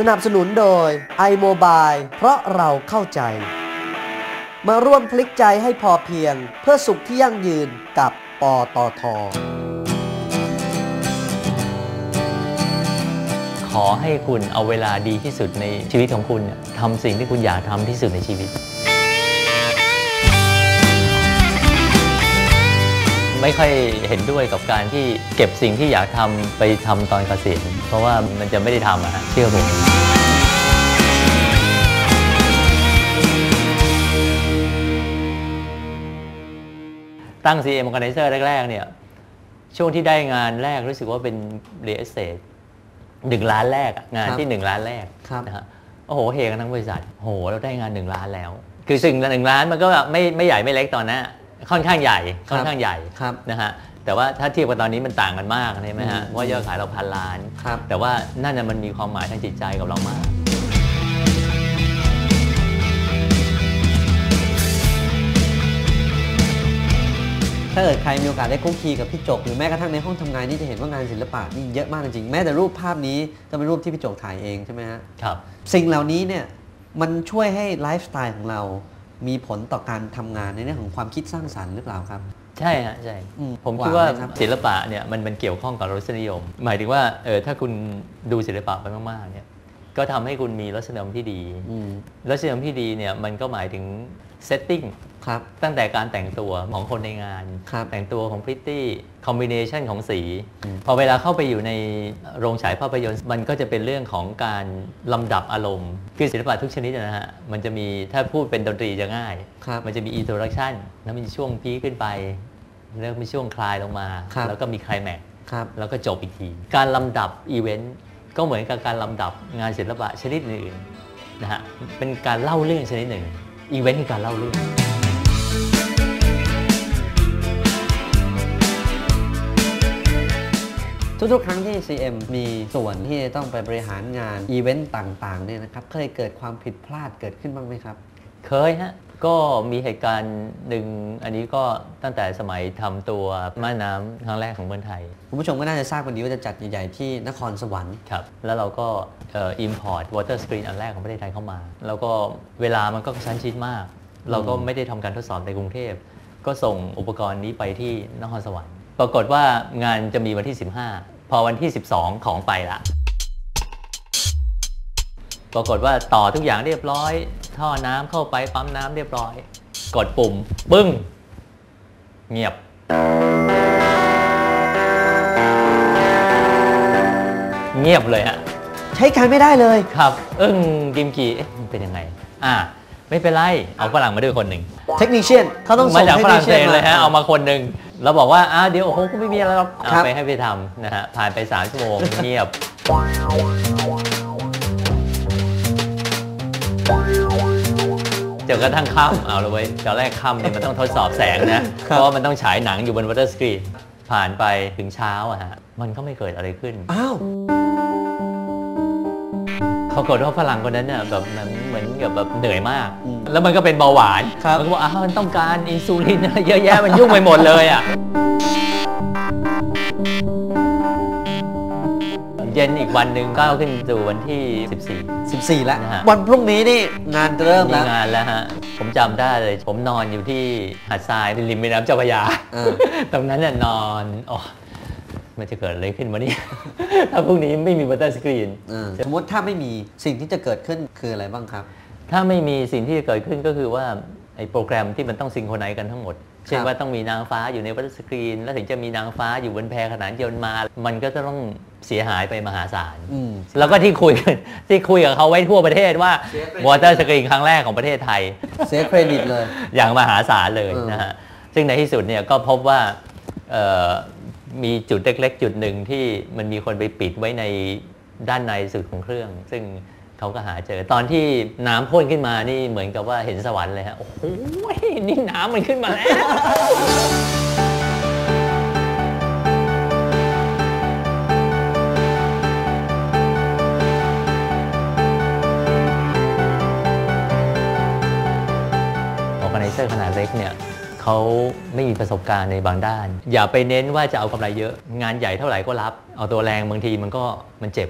สนับสนุนโดย iMobile เพราะเราเข้าใจ มาร่วมพลิกใจให้พอเพียง เพื่อสุขที่ยั่งยืนกับปตท ขอให้คุณเอาเวลาดีที่สุดในชีวิตของคุณเนี่ยทำสิ่งที่คุณอยากทำที่สุดในชีวิต ไม่ค่อยเห็นด้วยกับการที่เก็บสิ่งที่อยากทำไปทำตอนเกษียณเพราะว่ามันจะไม่ได้ทำอะฮะเชื่อผมตั้ง CM Organizer แรก ๆ เนี่ย ช่วงที่ได้งานแรกรู้สึกว่าเป็น real estate หนึ่งล้านแรกอะงานครับที่หนึ่งล้านแรกครับนะฮะโอ้โหเฮกันทั้งบริษัทโอ้โหเราได้งานหนึ่งล้านแล้ว คือสิ่งหนึ่งล้านมันก็ไม่ไม่ใหญ่ไม่เล็กตอนนั้น ค่อนข้างใหญ่ค่อนข้างใหญ่ครับนะฮะแต่ว่าถ้าเทียบกับตอนนี้มันต่างกันมากใช่ไหมฮะอืมเพราะว่ายอดขายเราพันล้านครับแต่ว่านั่นน่ะมันมีความหมายทางจิตใจกับเรามากถ้าเกิดใครมีโอกาสได้คุกคีกับพี่จกหรือแม้กระทั่งในห้องทำงานนี่จะเห็นว่างานศิลปะนี่เยอะมากจริงๆแม้แต่รูปภาพนี้ก็เป็นรูปที่พี่จกถ่ายเองใช่ไหมฮะครับ สิ่งเหล่านี้เนี่ยมันช่วยให้ไลฟ์สไตล์ของเรา มีผลต่อการทำงานในเรื่องของความคิดสร้างสรรค์หรือเปล่าครับ ใช่ฮะใช่อืมผมคิดว่าหวังไหมครับศิลปะเนี่ยมันมันเกี่ยวข้องกับรสนิยม หมายถึงว่าเออถ้าคุณดูศิลปะไปมากๆเนี่ยก็ทำให้คุณมีรสนิยมที่ดีอืมรสนิยมที่ดีเนี่ยมันก็หมายถึง เซตติ้งครับตั้งแต่การแต่งตัวของคนในงานครับแต่งตัวของพริตตี้คอมบิเนชันของสีอืมพอเวลาเข้าไปอยู่ในโรงฉายภาพยนตร์ มันก็จะเป็นเรื่องของการลำดับอารมณ์ คือศิลปะทุกชนิดนะฮะ มันจะมีถ้าพูดเป็นดนตรีจะง่ายครับมันจะมีอินโทรดักชันแล้วมีช่วงพีคขึ้นไป แล้วมีช่วงคลายลงมาครับแล้วก็มีไคลแม็กซ์ครับแล้วก็จบอีกที การลำดับอีเวนต์ก็เหมือนกับการลำดับงานศิลปะชนิดอื่นนะฮะเป็นการเล่าเรื่องชนิดหนึ่ง อีเวนต์คือการเล่าเรื่องทุกๆครั้งที่ CM มีส่วนที่ต้องไปบริหารงานอีเวนต์ต่างๆเนี่ยนะครับ เคยเกิดความผิดพลาดเกิดขึ้นบ้างไหมครับ เคยฮะ ก็มีเหตุการณ์หนึ่งอันนี้ก็ตั้งแต่สมัยทำตัวม่านน้ำครั้งแรกของเมืองไทยคุณผู้ชมก็น่าจะทราบกันดีว่าจะจัดใหญ่ๆที่นครสวรรค์ครับแล้วเราก็เอ่อ import water screen อันแรกของประเทศไทยเข้ามา แล้วก็เวลามันก็กระชั้นชิดมาก เราก็ไม่ได้ทำการทดสอบในกรุงเทพ ก็ส่งอุปกรณ์นี้ไปที่นครสวรรค์ ปรากฏว่างานจะมีวันที่ 15 พอวันที่ 12 ของไปละ ปรากฏว่าต่อทุกอย่างเรียบร้อย ท่อน้ำเข้าไปปั๊มน้ำเรียบร้อย กดปุ่ม ปึ้ง เงียบ เงียบเลยฮะใช้การไม่ได้เลยครับ อึ้งกิมกีเอ๊ะมันเป็นยังไง อ่า ไม่เป็นไร เอาฝรั่งมาด้วยคนหนึ่งเทคนิชเชียนเขาต้องมาส่งจากเทคฝนิรั่ชงเชีเศยนสเลยฮะเอามาคนหนึ่งเราบอกว่าอ้าวเดี๋ยวโอ้โหก็ไม่มีอะไรหรอกเอาครับไปให้ไปทำนะฮะผ่านไป 3 ชั่วโมงเงียบ จนกระทั่งค่ำเอาเลยเว้ยตอนแรกค่ำเนี่ยมันต้องทดสอบแสงนะ เพราะว่ามันต้องฉายหนังอยู่บนวัตเตอร์สกรีนผ่านไปถึงเช้าอะฮะมันก็ไม่เกิดอะไรขึ้นอ้าวปรากฏว่าฝรั่งคนนั้นเนี่ยแบบมันเหมือนกับแบบเหนื่อยมากอืมแล้วมันก็เป็นเบาหวานครับมันก็บอกอ้าวมันต้องการอินซูลินอะไรเยอะแยะมันยุ่งไปหมดเลยอะ เย็นอีกวันหนึ่งก้าวขึ้นสู่วันที่ 14 14 แล้ว นะฮะ วันพรุ่งนี้นี่งานจะเริ่มมีแล้ว งานแล้วฮะ ผมจำได้เลย ผมนอนอยู่ที่หาดทรายริมแม่น้ำเจ้าพระยา เออ ตรงนั้นน่ะนอนอ๋อมันจะเกิดอะไรขึ้นวะเนี่ย ถ้าพรุ่งนี้ไม่มีบัตเตอร์สกรีน เออสมมติถ้าไม่มีสิ่งที่จะเกิดขึ้นคืออะไรบ้างครับ ถ้าไม่มีสิ่งที่จะเกิดขึ้นก็คือว่าไอ้โปรแกรมที่มันต้องซิงโครไนซ์กันทั้งหมด เช่นว่าต้องมีนางฟ้าอยู่ในวัตสกรีน แล้วถึงจะมีนางฟ้าอยู่บนแพขนานยนต์มา มันก็จะต้องเสียหายไปมหาศาลอืมแล้วก็ที่คุยกันที่คุยกับเขาไว้ทั่วประเทศว่าวอเตอร์สกรีนครั้งแรกของประเทศไทยเสียเครดิตเลย อย่างมหาศาลเลยเออนะฮะซึ่งในที่สุดเนี่ยก็พบว่าเอ่อมีจุดเล็กๆ จุดหนึ่งที่มันมีคนไปปิดไว้ในด้านในสุดของเครื่อง ซึ่ง เขาก็หาเจอตอนที่น้ำพ่นขึ้นมานี่เหมือนกับว่าเห็นสวรรค์เลยฮะโอ้โหนี่น้ำมันขึ้นมาแล้วออแก z นเซอร์ขนาดเล็กเนี่ยเขาไม่มีประสบการณ์ในบางด้าน อย่าไปเน้นว่าจะเอากำไรเยอะ งานใหญ่เท่าไหร่ก็รับ เอาตัวแรงบางทีมันก็มันเจ็บ